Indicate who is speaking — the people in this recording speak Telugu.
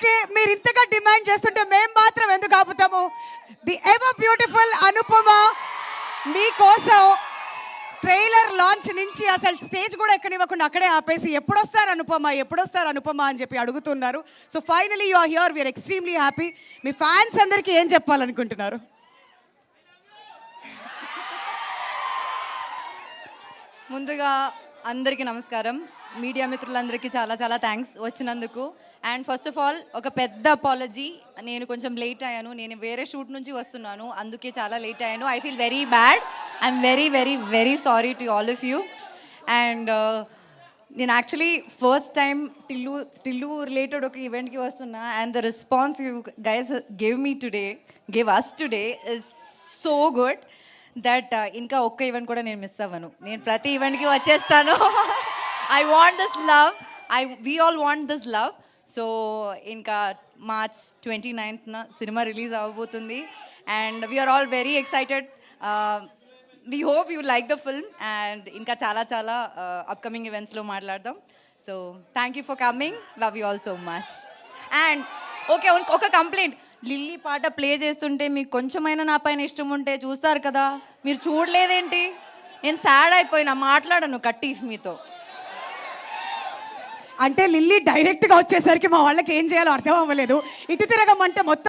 Speaker 1: ఓకే మీరు ఇంతగా డిమాండ్ చేస్తుంటే మేము మాత్రం ఎందుకు ఆపుతాము? ది ఎవర్ బ్యూటిఫుల్ అనుపమ మీకోసం ట్రైలర్ లాంచ్ నుంచి అసలు స్టేజ్ కూడా ఎక్కనివ్వకుండా అక్కడే ఆపేసి ఎప్పుడొస్తారు అనుపమ ఎప్పుడొస్తారు అనుపమ అని చెప్పి అడుగుతున్నారు. So finally you are here we are extremely happy me fans అందరికీ ఏం చెప్పాలనుకుంటున్నారు?
Speaker 2: ముందుగా అందరికీ నమస్కారం. మీడియా మిత్రులందరికీ చాలా చాలా థ్యాంక్స్ వచ్చినందుకు. అండ్ ఫస్ట్ ఆఫ్ ఆల్ ఒక పెద్ద అపాలజీ నేను కొంచెం లేట్ అయ్యాను. నేను వేరే షూట్ నుంచి వస్తున్నాను. అందుకే చాలా లేట్ అయ్యాను. I feel very bad I'm very very very sorry to all of you and నేను actually first time Tillu Tillu related ఒక ఈవెంట్కి వస్తున్నా. And the response you guys give me today give us today is so good that uh, ఇంకా ఒక్క ఈవెంట్ కూడా నేను మిస్ అవ్వను. నేను ప్రతి ఈవెంట్కి వచ్చేస్తాను. I want this love I we all want this love so ఇంకా మార్చ్ ట్వంటీ నైన్త్న సినిమా రిలీజ్ అవ్వబోతుంది. And we are all very excited we hope you like the film and ఇంకా చాలా చాలా uh, అప్కమింగ్ ఈవెంట్స్లో మాట్లాడదాం. So thank you for coming love you all so much and okay ఒక కంప్లైంట్. లిల్లీ పాట ప్లే చేస్తుంటే మీకు కొంచెమైనా నా పైన ఇష్టం ఉంటే చూస్తారు కదా. మీరు చూడలేదేంటి? నేను సాడ్ అయిపోయినా మాట్లాడను కట్టి మీతో.
Speaker 1: అంటే లిల్లీ డైరెక్ట్గా వచ్చేసరికి మా వాళ్ళకి ఏం చేయాలో అర్థం అవ్వలేదు. ఇటు తిరగమంటే మొత్తం